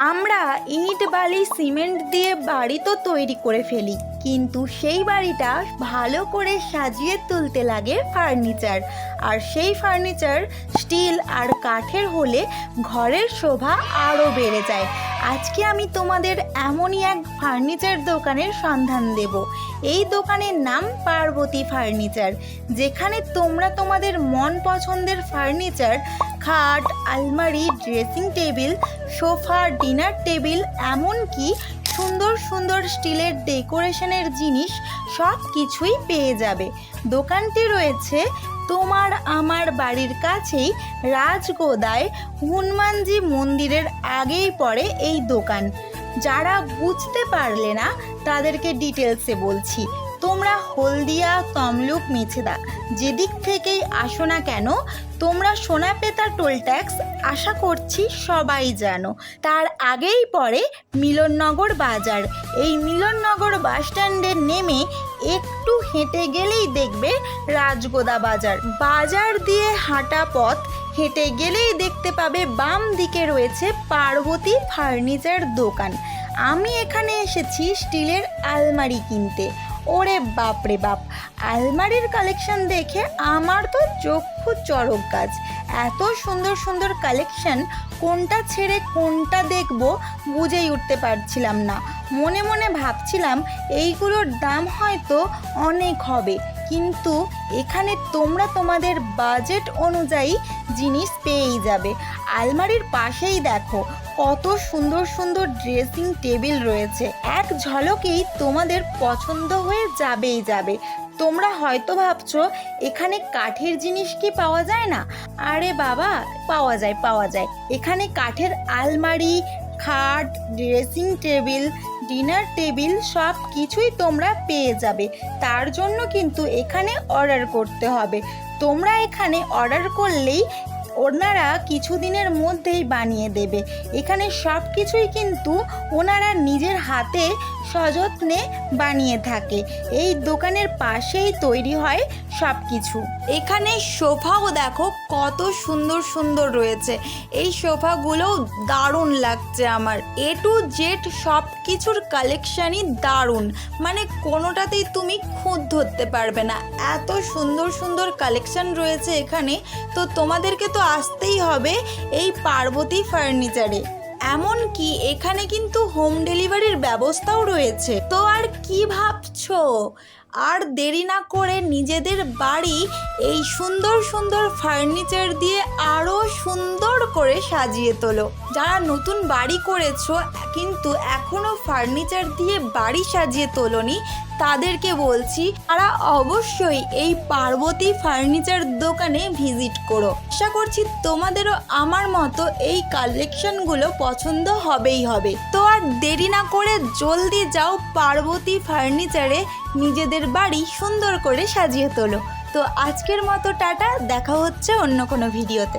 আমরা ইট, বালি, সিমেন্ট দিয়ে বাড়ি তো তৈরি করে ফেলি, কিন্তু সেই বাড়িটা ভালো করে সাজিয়ে তুলতে লাগে ফার্নিচার। আর সেই ফার্নিচার স্টিল আর কাঠের হলে ঘরের শোভা আরও বেড়ে যায়। আজকে আমি তোমাদের এমনই এক ফার্নিচার দোকানের সন্ধান দেব। এই দোকানের নাম পার্বতী ফার্নিচার, যেখানে তোমরা তোমাদের মন পছন্দের ফার্নিচার খাট, আলমারি, dressing table, sofa, dinner table, এমনকি সুন্দর সুন্দর স্টিলের ডেকোরেশনের জিনিস সব কিছুই পেয়ে যাবে। দোকানটি রয়েছে তোমার আমার বাড়ির কাছেই, রাজগোদায়, হনুমানজি মন্দিরের আগেই পড়ে এই দোকান। যারা বুঝতে পারলে না, তাদেরকে ডিটেলসে বলছি। তোমরা হলদিয়া, তমলুক মেছেদা যেদিক থেকেই আসো না কেন, তোমরা সোনাপেতা টোল ট্যাক্স আশা করছি সবাই জানো। তার আগেই পড়ে মিলননগর বাজার। এই মিলননগর বাস স্ট্যান্ডে নেমে একটু হেঁটে গেলেই দেখবে রাজগোদা বাজার। বাজার দিয়ে হাঁটা পথ, হেঁটে গেলেই দেখতে পাবে বাম দিকে রয়েছে পার্বতী ফার্নিচার দোকান। আমি এখানে এসেছি স্টিলের আলমারি কিনতে। ওরে বাপ রে বাপ। আলমারির কালেকশন দেখে আমার তো চক্ষু চরক গাছ। এত সুন্দর সুন্দর কালেকশন কোনটা ছেড়ে কোনটা দেখব বুঝেই উঠতে পারছিলাম না। মনে মনে ভাবছিলাম, এইগুলোর দাম হয়তো অনেক হবে। কিন্তু এখানে তোমরা তোমাদের বাজেট অনুযায়ী জিনিস পেয়েই যাবে। আলমারির পাশেই দেখো, কত সুন্দর সুন্দর ড্রেসিং টেবিল রয়েছে। এক ঝলকেই তোমাদের পছন্দ হয়ে যাবেই যাবে। তোমরা হয়তো ভাবছ, এখানে কাঠের জিনিস কি পাওয়া যায় না? আরে বাবা, পাওয়া যায় পাওয়া যায়। এখানে কাঠের আলমারি, খাট ড্রেসিং টেবিল ডিনার টেবিল সব কিছুই তোমরা পেয়ে যাবে। তার জন্য কিন্তু এখানে অর্ডার করতে হবে। তোমরা এখানে অর্ডার করলেই ওনারা কিছুদিনের মধ্যেই বানিয়ে দেবে। এখানে সব কিছুই কিন্তু ওনারা নিজের হাতে সযত্নে বানিয়ে থাকে। এই দোকানের পাশেই তৈরি হয় সব কিছু এখানে সোফাও দেখো কত সুন্দর সুন্দর রয়েছে। এই সোফাগুলোও দারুণ লাগছে আমার। এ টু জেড সব কিছুর কালেকশানই দারুণ। মানে কোনোটাতেই তুমি খুঁত ধরতে পারবে না। এত সুন্দর সুন্দর কালেকশান রয়েছে এখানে। তো তোমাদেরকে তো আসতেই হবে এই পার্বতী ফার্নিচারে এমনকি এখানে কিন্তু হোম ডেলিভারির ব্যবস্থাও রয়েছে। তো আর কি ভাবছ? আর দেরি না করে নিজেদের বাড়ি এই সুন্দর সুন্দর ফার্নিচার দিয়ে আরও সুন্দর করে সাজিয়ে তোলো। যারা নতুন বাড়ি করেছ, কিন্তু এখনও ফার্নিচার দিয়ে বাড়ি সাজিয়ে তোলনি তাদেরকে বলছি, তারা অবশ্যই এই পার্বতী ফার্নিচার দোকানে ভিজিট করো। আশা করছি তোমাদেরও আমার মতো এই কালেকশনগুলো পছন্দ হবেই হবে। তো আর দেরি না করে জলদি যাও পার্বতী ফার্নিচারে নিজেদের বাড়ি সুন্দর করে সাজিয়ে তোলো। তো আজকের মতো টাটা, দেখা হচ্ছে অন্য কোনো ভিডিওতে।